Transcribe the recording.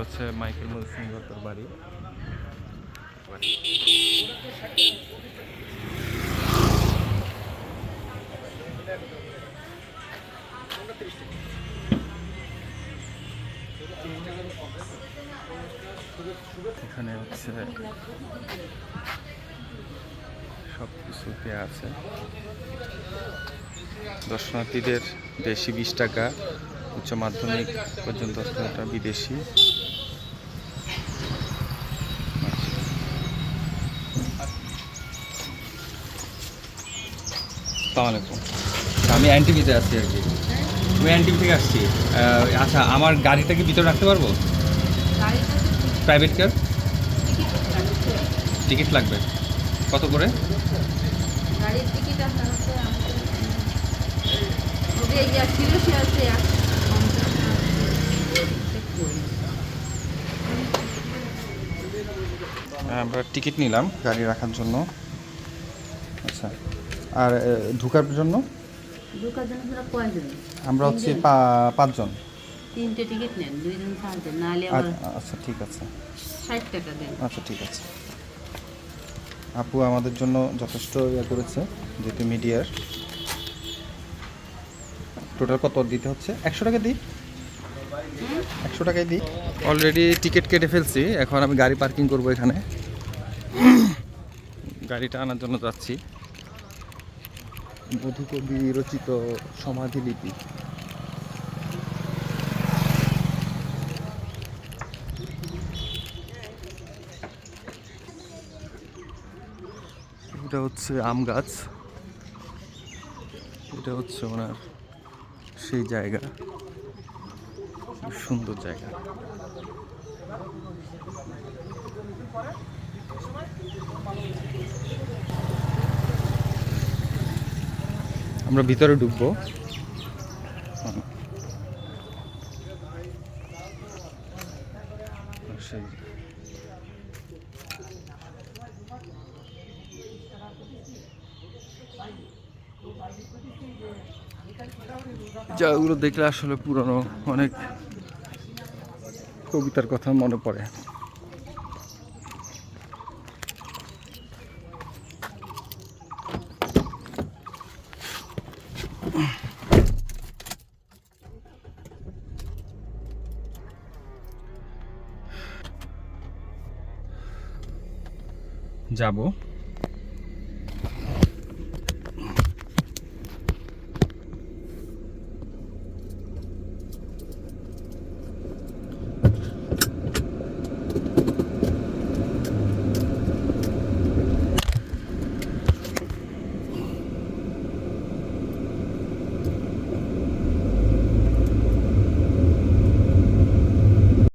হচ্ছে মাইকেল মধুসূদন দত্তর বাড়ি। এখানে হচ্ছে সব কিছু আছে। দর্শনার্থীদের দেশি বিশ টাকা। উচ্চ মাধ্যমিক পর্যন্ত টাকা বিদেশি। আমি এনটিভিতে আছি আর কি। আমি এনটিভি থেকে আসছি। আচ্ছা আমার গাড়িটা কি ভিতরে রাখতে পারব? প্রাইভেট কার টিকিট লাগবে। কত করে? টিকিট আপনার হচ্ছে আমাদের যে ইয়া ছিল সে আছে একশো পঞ্চাশ টাকা চেক করে আমরা টিকিট নিলাম গাড়ি রাখার জন্য। আচ্ছা। আর ঢোকার জন্য? ঢোকার জন্য পুরো কয়জন? আমরা হচ্ছে পাঁচজন। তিনটে টিকিট নেন দুইজন চারজন নাহলে আবার আচ্ছা, আচ্ছা ঠিক আছে। ষাট টাকা দেন। আচ্ছা ঠিক আছে। আপু আমাদের জন্য যথেষ্ট ইয়ে করেছে যেহেতু মিডিয়ার। টোটাল কত দিতে হচ্ছে? একশো টাকা দিই। একশো টাকায় দিই। অলরেডি টিকিট কেটে ফেলছি। এখন আমি গাড়ি পার্কিং করব এখানে। গাড়িটা আনার জন্য যাচ্ছি। বধুকবি রচিত সমাধি সমাধিলিপি এটা হচ্ছে আম গাছ। এটা হচ্ছে ওনার সেই জায়গা। খুব সুন্দর জায়গা আমরা ভিতরে হুম। সেই জায়গাগুলো দেখলে আসলে পুরনো অনেক কবিতার কথা মনে পড়ে। যাব।